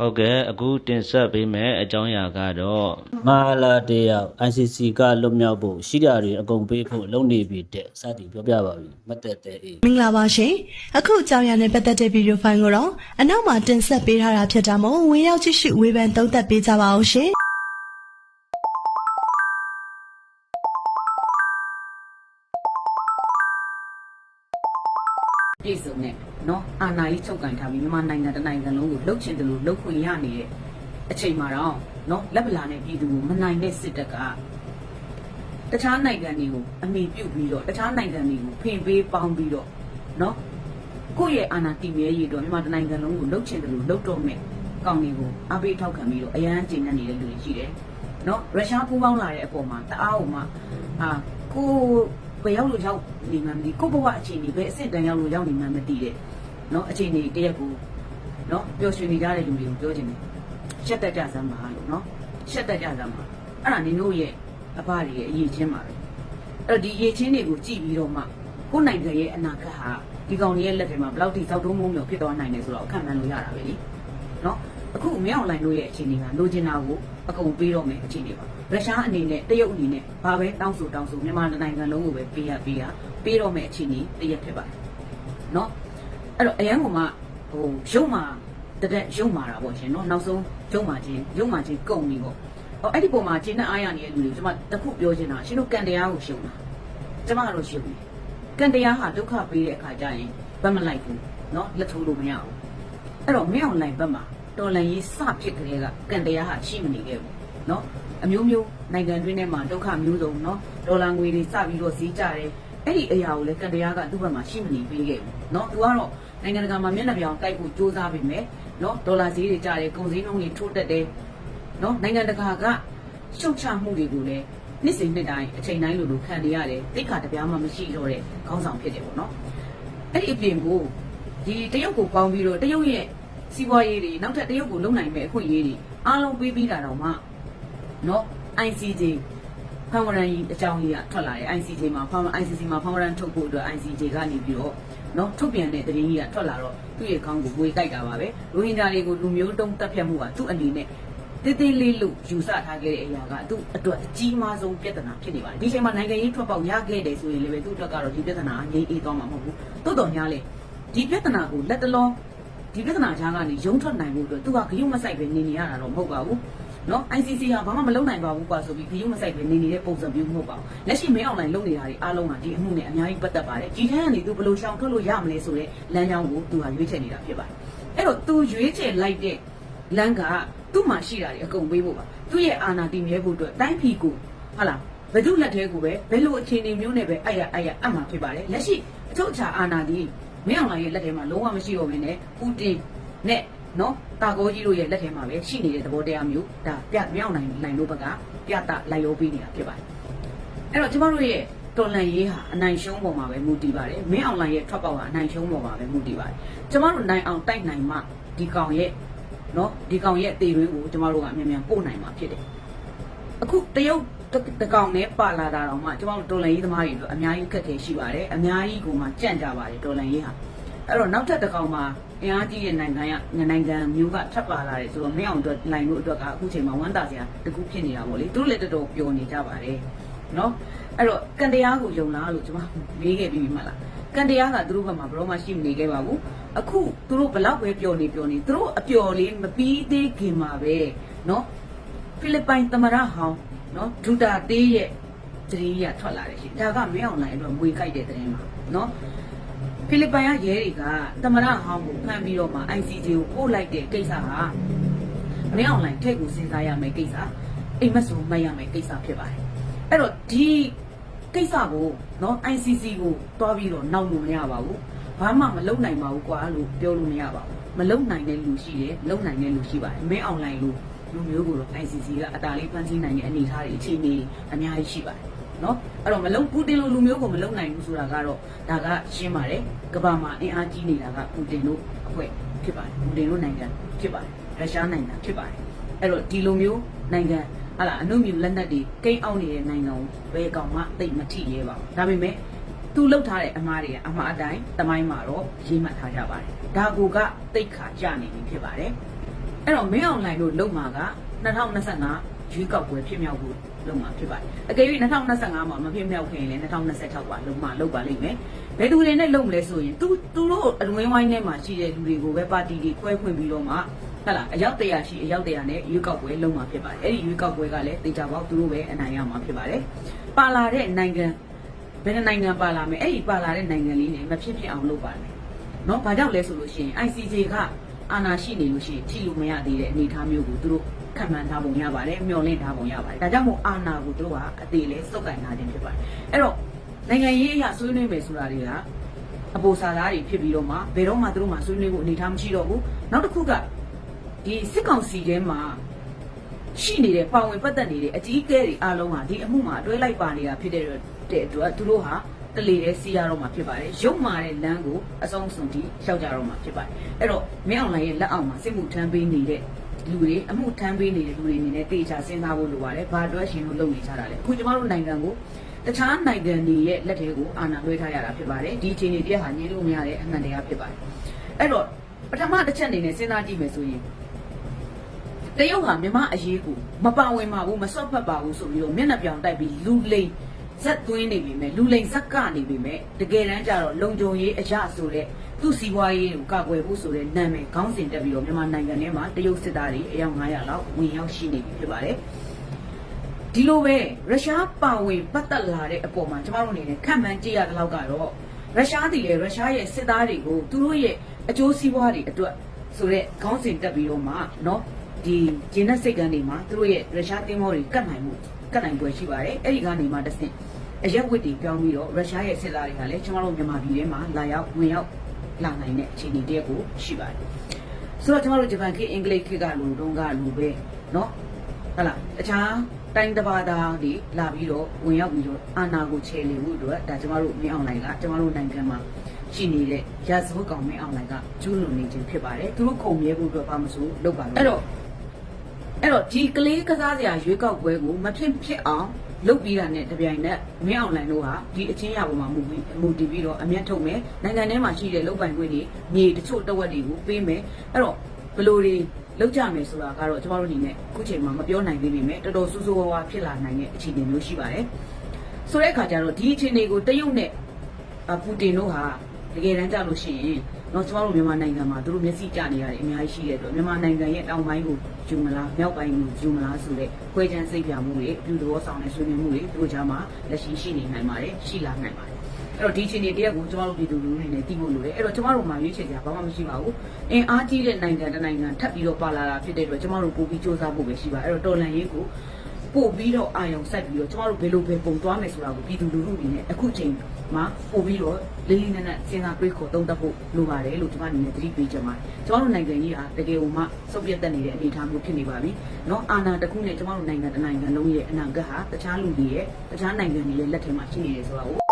ဟုတ်ကဲ့အခုတင်ဆက်ပေးမယ့်အကြောင်းအရာကတော့မဟာလာတယောက် ICC ကလွတ်မြောက်ဖို့ရှိတာတွေအကုန်ပေးဖို့လုပ်နေပြီတဲ့စသည်ပြောပြပါပြီမတ်တက်တဲ့အေးမင်္ဂလာပါရှင်အခုအကြောင်းအရာနဲ့ပတ်သက်တဲ့ဗီဒီယိုဖိုင်ကိုတော့အနောက်မှာတင်ဆက်ပေးထားတာဖြစ်တာမို့ဝင်ရောက်ကြည့်ရှုဝေဖန်သုံးသပ်ပေးကြပါအောင်ရှင် ပြည်စုံနဲ့နော်အာဏာကြီးချုပ်ကန်ထားပြီးမြန်မာနိုင်ငံတစ်နိုင်ငံလုံးကိုလှုပ်ချင်တယ်လို့လှုပ်ခွင့်ရနေတဲ့အချိန်မှာတော့နော်လက်ပလာနဲ့ပြည်သူကိုမနိုင်တဲ့စစ်တပ်ကတခြားနိုင်ငံတွေကိုအမိပြုတ်ပြီးတော့တခြားနိုင်ငံတွေကိုဖင်ပေးပေါင်းပြီးတော့နော်ကိုယ့်ရဲ့အာဏာတည်မြဲရေးတော့မြန်မာတစ်နိုင်ငံလုံးကိုလှုပ်ချင်တယ်လို့လှုပ်တော့မယ်ကောင်းတွေကိုအပိထောက်ခံပြီးတော့အရန်ကျဉ်းနေတဲ့လူတွေရှိတယ်နော်ရုရှားပူးပေါင်းလာတဲ့အပေါ်မှာတအားအောင်မှအာကို ဘယ်ရောက်လို့ရောက်နေမှမသိကိုယ့်ဘဝအခြေအနေပဲအစ်စ်တန်ရောက်လို့ရောက်နေမှမသိတဲ့เนาะအခြေအနေတရက်ကိုเนาะပျော်ရွှင်နေကြတဲ့လူတွေကိုပြောချင်တယ်ရှက်တက်ကြစမ်းပါလို့เนาะရှက်တက်ကြစမ်းပါအဲ့ဒါနင်တို့ရဲ့အဖတွေရဲ့အရေးချင်းပါပဲအဲ့တော့ဒီအရေးချင်းတွေကိုကြည့်ပြီးတော့မှကိုယ်နိုင်ငံရဲ့အနာဂတ်ဟာဒီကောင်တွေရဲ့လက်ထဲမှာဘယ်လောက်ထိသောက်တုံးမုံမျိုးဖြစ်သွားနိုင်လဲဆိုတော့အခက်မှန်းလို့ရတာပဲလေเนาะ အခုမင်းအွန်လိုင်းတို့ရဲ့အခြေအနေကလိုချင်တာကိုအကုန်ပေးတော့မယ်အခြေအနေပါရုရှားအနေနဲ့တရုတ်အနေနဲ့ဘာပဲတောင်းဆိုတောင်းဆိုမြန်မာနိုင်ငံလုံးကိုပဲပေးရပေးရပေးတော့မယ်အခြေအနေတရက်ဖြစ်ပါတယ်เนาะအဲ့တော့အရန်ကမှဟိုရုံမာတတဲ့ရုံမာတာပေါ့ရှင်เนาะနောက်ဆုံးရုံမာချင်းရုံမာချင်းကုန်ပြီပေါ့ဟောအဲ့ဒီပုံမှာကျင်းနဲ့အားရနေတဲ့လူတွေကျွန်မတခုပြောချင်တာရှင်တို့ကန်တရားကိုရှုံတာကျွန်မကတော့ရှုံတယ်ကန်တရားဟာဒုက္ခပေးတဲ့အခါကျရင်ဘတ်မလိုက်ဘူးเนาะလက်ထိုးလို့မရဘူး အဲ့တော့မင်းအောင်လိုင်းဘက်မှာ တော်လန်ရေးစဖြစ်ကလေးကကံတရားဟာရှိမနေခဲ့ဘူးเนาะအမျိုးမျိုးနိုင်ငံတွင်းထဲမှာဒုက္ခမျိုးစုံเนาะဒေါ်လာငွေတွေစပြီးတော့ဈေးကျတယ်အဲ့ဒီအရာကိုလည်းကံတရားကသူ့ဘက်မှာရှိမနေပေးခဲ့ဘူးเนาะသူကတော့နိုင်ငံတကာမှာမျက်နှာပြောင်တိုက်ဖို့စ조사ပေးမယ်เนาะဒေါ်လာဈေးတွေကျတယ်ကုန်စည်နှုန်းတွေထိုးတက်တယ်เนาะနိုင်ငံတကာကရှုတ်ချမှုတွေကိုလည်းနှစ်စဉ်နှစ်တိုင်းအချိန်တိုင်းလိုလိုခံနေရတယ်တိတ်ခါတပြားမှမရှိတော့တဲ့ခေါင်းဆောင်ဖြစ်တယ်ပေါ့နော်အဲ့ဒီအပြင်ကို ဒီတရုတ်ကိုပေါင်းပြီးတော့တရုတ်ရဲ့ စီးပွားရေးတွေနောက်ထပ်တရုတ်ကိုလုံနိုင်မဲ့အခွင့်အရေးတွေအားလုံးပေးပြီးတာတော့မှနော် ICJ ဖောင်ဝရန်ကြီးအကြောင်းကြီးကထွက်လာတယ် ICJ မှာဖောင် ICC မှာဖောင်ဝရန်ထုတ်ဖို့အတွက် ICJ ကနေပြီးတော့နော်ထုတ်ပြန်တဲ့သတင်းကြီးကထွက်လာတော့သူ့ရဲ့ခေါင်းကိုဝေကြိုက်တာပါပဲရိုဟင်ဂျာတွေကိုလူမျိုးတုံးတက်ဖြတ်မှုကသူ့အနေနဲ့တေးသေးလေးလို့ယူဆထားခဲ့တဲ့အရာကသူ့အတွက်အကြီးမားဆုံးပြဿနာဖြစ်နေပါတယ်ဒီချိန်မှာနိုင်ငံရေးထွက်ပေါက်ရခဲ့တယ်ဆိုရင်လည်းပဲသူ့အတွက်ကတော့ဒီပြဿနာအငြိမ်းအေးသွားမှာမဟုတ်ဘူးတိုးတော်များလေဒီပြဿနာကိုလက်တလုံး ဒီပြဿနာချားကနေရုံထွက်နိုင်ဖို့အတွက်သူကဂရုမစိုက်ပဲနေနေရတာတော့မဟုတ်ပါဘူးနော် ICC ကဘာမှမလုပ်နိုင်ပါဘူးကွာဆိုပြီးဂရုမစိုက်ပဲနေနေတဲ့ပုံစံမျိုးမဟုတ်ပါဘူးလက်ရှိမင်းအွန်လိုင်းလုပ်နေတာတွေအားလုံးကဒီအမှုနဲ့အများကြီးပတ်သက်ပါတယ်ဒီထက်ကနေသူဘယ်လိုရှောင်ထွက်လို့ရမလဲဆိုတဲ့လမ်းကြောင်းကိုသူကရွေးချယ်နေတာဖြစ်ပါတယ်အဲ့တော့သူရွေးချယ်လိုက်တဲ့လမ်းကသူ့မှာရှိတာတွေအကုန်ပေးဖို့ပါသူ့ရဲ့အာဏာတည်မြဲဖို့အတွက်တိုင်းပြည်ကိုဟာလားဘယ်သူလက်ထဲကိုပဲဘယ်လိုအခြေအနေမျိုးနဲ့ပဲအဲ့ရအဲ့ရအမှဖြစ်ပါတယ်လက်ရှိအချုပ်အခြာအာဏာဒီ မင်းအောင်လှိုင်ရဲ့လက်ထဲမှာလုံးဝမရှိတော့ဘဲနဲ့ပူတင်နဲ့နော်တာကိုကြီးတို့ရဲ့လက်ထဲမှာပဲရှိနေတဲ့သဘောတရားမျိုးဒါပြမင်းအောင်လှိုင်နိုင်တို့ဘက်ကပြတာလိုက်ရောပေးနေတာဖြစ်ပါတယ်အဲ့တော့ကျမတို့ရဲ့တော်လန်ရေးဟာအနိုင်ရှုံးပေါ်မှာပဲမူတည်ပါတယ်မင်းအောင်လှိုင်ရဲ့ထွက်ပေါက်ကအနိုင်ရှုံးပေါ်မှာပဲမူတည်ပါတယ်ကျမတို့နိုင်အောင်တိုက်နိုင်မှဒီကောင်ရဲ့နော်ဒီကောင်ရဲ့အသေးရင်းကိုကျမတို့ကမြန်မြန်ပို့နိုင်မှာဖြစ်တယ်အခုတရုတ် တကောင်နဲ့ပါလာတာတော့မှကျမတို့တော်လန်ရေးသမားတွေတို့အများကြီးခက်ခဲရှိပါတယ်အများကြီးကိုမှကြန့်ကြပါတယ်တော်လန်ရေးဟာအဲ့တော့နောက်ထပ်တစ်ကောင်မှာအင်အားကြီးတဲ့နိုင်ငံကနိုင်ငံမျိုးကထပ်ပါလာတယ်ဆိုတော့မင်းအောင်အတွက်နိုင်လို့အတွက်ကအခုချိန်မှာဝမ်းသာစရာတကူဖြစ်နေတာပေါ့လေသူတို့လည်းတော်တော်ပျော်နေကြပါတယ်နော်အဲ့တော့ကန်တရားကိုယုံလားလို့ကျွန်မမေးခဲ့ပြီးမှလားကန်တရားကသူတို့ဘက်မှာဘယ်တော့မှရှိမနေခဲ့ပါဘူးအခုသူတို့ဘလောက်ပဲပျော်နေပျော်နေသူတို့အပျော်လေးမပြီးသေးခင်မှာပဲနော်ဖိလစ်ပိုင်သမရဟောင်း နော်ဒူတာတေးရဲ့သတင်းကြီးကထွက်လာတယ်ရှင်ဒါကမင်းအောင်လိုင်းအတွက်မွေကြိုက်တဲ့သတင်းပါနော်ဖိလစ်ပိုင်ကရဲတွေကသမရဟောင်းကိုဖမ်းပြီးတော့မှ ICJ ကိုပို့လိုက်တဲ့ကိစ္စဟာမင်းအွန်လိုင်းထိတ်ကိုစဉ်းစားရမယ်ကိစ္စအိမ်မက်ဆိုမှတ်ရမယ်ကိစ္စဖြစ်ပါတယ်အဲ့တော့ဒီကိစ္စကိုနော် ICC ကိုတွားပြီးတော့နောက်လို့မရပါဘူးဘာမှမလုပ်နိုင်ပါဘူးကွာလို့ပြောလို့မရပါဘူးမလုပ်နိုင်တဲ့လူရှိတယ်လုပ်နိုင်တဲ့လူရှိပါတယ်မင်းအွန်လိုင်းလို့ လူမျိုးကိုတော့ ICC ကအတားလေးဖန်ဆီးနိုင်တဲ့အနေအထားတွေအခြေအနေအများကြီးရှိပါတယ်နော်အဲ့တော့မလုံပူတင်လိုလူမျိုးကိုမလုံနိုင်ဘူးဆိုတာကတော့ဒါကရှင်းပါတယ်ကမ္ဘာမှာအင်အားကြီးနေတာကပူတင်တို့အဖွဲ့ဖြစ်ပါတယ်ပူတင်တို့နိုင်ငံဖြစ်ပါတယ်ရုရှားနိုင်ငံဖြစ်ပါတယ်အဲ့တော့ဒီလိုမျိုးနိုင်ငံဟာလာအနုမြူလက်နက်တွေကိန်းအောင်နေတဲ့နိုင်ငံကိုဘယ်ကောင်မှသိပ်မထိရဲပါဘူးဒါပေမဲ့သူလှုပ်ထားတဲ့အမားတွေကအမှားအတိုင်းတမိုင်းမှာတော့ရေးမှတ်ထားကြပါတယ်ဒါကူကတိတ်ခါကြနေပြီဖြစ်ပါတယ် အဲ့တော့မင်းအောင်လှိုင်တို့လုံမှာက2025ရွေးကောက်ပွဲဖြစ်မြောက်ဖို့လုံမှာဖြစ်ပါတယ်အကယ်၍2025မှာမဖြစ်မြောက်ခင်လည်း2026ပါလုံမှာလုံပါလိမ့်မယ်ဘယ်သူတွေနဲ့လုံမလဲဆိုရင်သူသူတို့အဝင်းဝိုင်းထဲမှာရှိတဲ့လူတွေကိုပဲပါတီတွေခွဲခွင့်ပြီးတော့မှဟလာအယောက်တရာရှိအယောက်တရာနဲ့ရွေးကောက်ပွဲလုံမှာဖြစ်ပါတယ်အဲ့ဒီရွေးကောက်ပွဲကလည်းတေချာပေါက်သူတို့ပဲအနိုင်ရမှာဖြစ်ပါတယ်ပါလာတဲ့နိုင်ငံဘယ်နိုင်ငံပါလာမယ်အဲ့ဒီပါလာတဲ့နိုင်ငံလေးနဲ့မဖြစ်ဖြစ်အောင်လုပ်ပါမယ်နော်ဘာကြောင့်လဲဆိုလို့ရှိရင် ICJ က အာဏာရှိနေလို့ရှိရင်ထိလို့မရသေးတဲ့အနေအထားမျိုးကိုသူတို့ခံမှန်းထားပုံရပါတယ်မျှော်လင့်ထားပုံရပါတယ်ဒါကြောင့်မို့အာဏာကိုသူတို့ကအသေးလဲစုပ်ကိုင်ထားခြင်းဖြစ်ပါတယ်အဲ့တော့နိုင်ငံရေးအရာဆွေးနွေးမယ်ဆိုတာတွေကအပေါ်စာသားတွေဖြစ်ပြီးတော့မှဘယ်တော့မှသူတို့မှဆွေးနွေးဖို့အနေအထားမရှိတော့ဘူးနောက်တစ်ခုကဒီစစ်ကောင်စီထဲမှာရှိနေတဲ့ပါဝင်ပတ်သက်နေတဲ့အကြီးအကဲတွေအားလုံးဟာဒီအမှုမှာအတွဲလိုက်ပါနေတာဖြစ်တဲ့တဲ့အတွက်သူတို့ဟာ တလေတဲ့စီးရတော့မှာဖြစ်ပါတယ်ရုပ်မာတဲ့လမ်းကိုအဆုံးစွန်ထိရောက်ကြတော့မှာဖြစ်ပါတယ်အဲ့တော့မင်းအောင်လှိုင်ရဲ့လက်အောက်မှာစစ်မှုထမ်းပေးနေတဲ့လူတွေအမှုထမ်းပေးနေတဲ့လူတွေအနေနဲ့တေချာစဉ်းစားဖို့လိုပါတယ်ဘာအတွက်ရှင်လို့လုပ်နေကြတာလဲအခုကျမတို့နိုင်ငံကိုတခြားနိုင်ငံတွေရဲ့လက်ထဲကိုအာဏာလွှဲထားရတာဖြစ်ပါတယ်ဒီအခြေအနေတရားဟာညှင်းလို့မရတဲ့အမှန်တရားဖြစ်ပါတယ်အဲ့တော့ပထမတစ်ချက်အနေနဲ့စဉ်းစားကြည့်မယ်ဆိုရင်တရုတ်ဟာမြမအရေးကိုမပါဝင်ပါဘူးမစော့ဖက်ပါဘူးဆိုပြီးတော့မျက်နှာပြောင်တိုက်ပြီးလူလိမ် ဇက်သွင်းနေပြီမဲ့လူလိမ်ဇက်ကနေပြီမဲ့တကယ်တမ်းကျတော့လုံခြုံရေးအရာဆိုတဲ့သူ့စီးပွားရေးကိုကာကွယ်ဖို့ဆိုတဲ့နာမည်ခေါင်းစဉ်တက်ပြီးတော့မြန်မာနိုင်ငံထဲမှာတရုတ်စစ်သားတွေအယောက်900လောက်ဝင်ရောက်ရှိနေပြီဖြစ်ပါတယ်ဒီလိုပဲရုရှားပါဝင်ပတ်သက်လာတဲ့အပေါ်မှာကျမတို့အနေနဲ့ခံမှန်းကြည့်ရတဲ့လောက်ကတော့ရုရှားတည်လေရုရှားရဲ့စစ်သားတွေကိုသူတို့ရဲ့အကျိုးစီးပွားတွေအတွက်ဆိုတဲ့ခေါင်းစဉ်တက်ပြီးတော့မှเนาะဒီဂျင်းနဲ့စိတ်ကန်းတွေမှာသူတို့ရဲ့ရုရှားတင်းမောတွေကတ်နိုင်မှုကတ်နိုင်ပွဲရှိပါတယ်အဲ့ဒီကနေမှတစ်ဆင့် အရက်ဝစ်တွေပြောင်းပြီးတော့ရုရှားရဲ့စစ်သားတွေကလည်းကျွန်တော်တို့မြန်မာပြည်ထဲမှာလာရောက်ဝင်ရောက်လာနိုင်တဲ့အခြေအနေတရက်ကိုရှိပါတယ်ဆိုတော့ကျွန်တော်တို့ဂျပန်ခေတ်အင်္ဂလိပ်ခေတ်ကလူတုံးကလူပဲเนาะဟုတ်လားတခြားတိုင်းတစ်ပါးသားတွေလာပြီးတော့ဝင်ရောက်ပြီးတော့အာဏာကိုချေလေမှုအတွက်ဒါကျွန်တော်တို့မြင်အောင်လိုက်ကကျွန်တော်တို့နိုင်ငံမှာရှိနေတဲ့ရာဇဝတ်ကောင်မင်းအောင်လိုက်ကကျူးလွန်နေခြင်းဖြစ်ပါတယ်သူတို့ခုံမြဲဖို့အတွက်ဘာမဆိုလုပ်ပါလို့အဲ့တော့အဲ့တော့ဒီကလေးကစားစရာရွေးကောက်ပွဲကိုမဖြစ်ဖြစ်အောင် လုပ်ပြီးတာနဲ့တပြိုင်နက်မင်းအောင်လိုင်တို့ဟာဒီအချင်းရပေါ်မှာမူပြီးမူတည်ပြီးတော့အမျက်ထုတ်မယ်နိုင်ငံထဲမှာရှိတဲ့လုပ်ပိုင်ခွင့်တွေမြေတချို့တဝက်တွေကိုပေးမယ်အဲ့တော့ဘယ်လိုတွေလောက်ကြမယ်ဆိုတာကတော့ကျမတို့အနေနဲ့အခုချိန်မှာမပြောနိုင်သေးပေမဲ့တော်တော်စူးစူးဝါးဝါဖြစ်လာနိုင်တဲ့အခြေအနေမျိုးရှိပါတယ်ဆိုတဲ့အခါကျတော့ဒီအခြေအနေကိုတရုတ်နဲ့ပူတင်တို့ဟာတကယ်တမ်းကြလို့ရှိရင် တော့ကျမတို့မြန်မာနိုင်ငံမှာသူတို့မျက်စိကျနေရတယ်အများကြီးရှိတဲ့အတွက်မြန်မာနိုင်ငံရဲ့တောင်ပိုင်းကိုယူမလားမြောက်ပိုင်းကိုယူမလားဆိုတဲ့ခွဲခြမ်းစိတ်ပြမှုတွေအပြုသဘောဆောင်တဲ့ဆွေးနွေးမှုတွေသူတို့ကြားမှာလက်ရှိရှိနေနိုင်ပါတယ်ရှိလာနိုင်ပါတယ်အဲ့တော့ဒီအခြေအနေတရက်ကိုကျမတို့ပြည်သူလူထုတွေနဲ့တည်ဖို့လိုတယ်အဲ့တော့ကျမတို့မှာရွေးချယ်ကြဘာမှမရှိပါဘူးအင်အားကြီးတဲ့နိုင်ငံတစ်နိုင်ငံထပ်ပြီးတော့ပါလာတာဖြစ်တဲ့အတွက်ကျမတို့ပို့ပြီးစူးစမ်းဖို့ပဲရှိပါအဲ့တော့တော်လန်ရေးကို ပို့ပြီးတော့အာယုံစိုက်ပြီးတော့ကျမတို့ဘယ်လိုပဲပုံသွားမယ်ဆိုတာကိုပြည်သူလူထုတွေနဲ့အခုချိန်မှာပို့ပြီးတော့လေးလေးနက်နက်စဉ်းစားတွေးခေါ်သုံးသပ်ဖို့လိုပါတယ်လို့ကျွန်မအနေနဲ့သတိပေးချင်ပါတယ်ကျမတို့နိုင်ငံကြီးဟာတကယ်ကိုမှစုပ်ပြတ်တက်နေတဲ့အနေအထားမျိုးဖြစ်နေပါပြီเนาะအာဏာတစ်ခုနဲ့ကျမတို့နိုင်ငံတစ်နိုင်ငံလုံးရဲ့အနာဂတ်ဟာတခြားလူတွေရဲ့တခြားနိုင်ငံတွေရဲ့လက်ထဲမှာရှိနေတယ်ဆိုတာကို